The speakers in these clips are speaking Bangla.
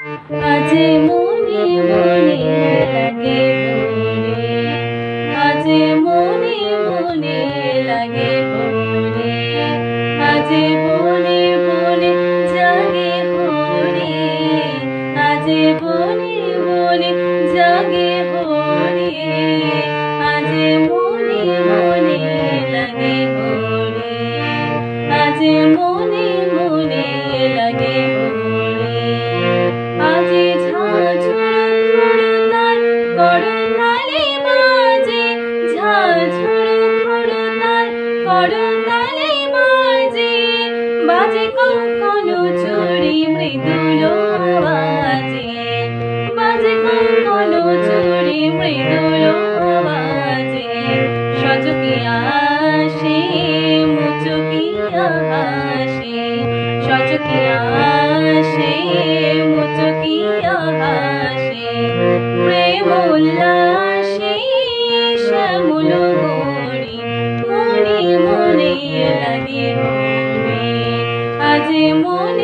আজ মনে মনে লাগে ভোরে আজ মনে মনে লাগে ভোরে আজ বনে বনে জাগে হরে আজ বনে বনে জাগে হরে আজ মনে মনে লাগে হরে মনে মনে বাজে কখনো চুরি, মৃদুল আওয়াজে। বাজে কখনো চুরি, মৃদুল আওয়াজে। সজকিয়া আসে মুচকিয়া হাসে। সজকিয়া আসে মুচকিয়া হাসে। প্রেম উল্লাসে, শ্যামল গড়ি মনে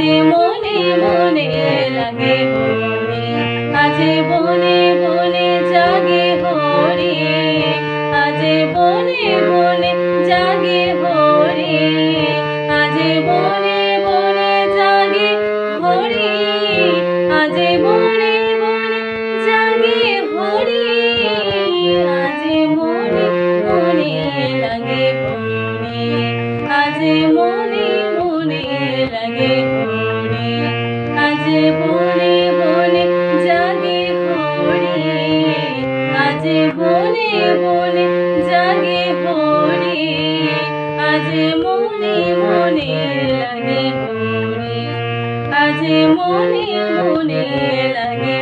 আজ মনে মনে লাগে হরে বনে বনে জাগে হরে আজ বনে বনে জাগে হরে আজ বনে বনে জাগে হরে আজ বনে বনে জাগে হরে আজ মনে মনে লাগে হরে মনে মনে বনে জাগে হরে আজ মনে মনে লাগে হরে আজ মনে মনে লাগে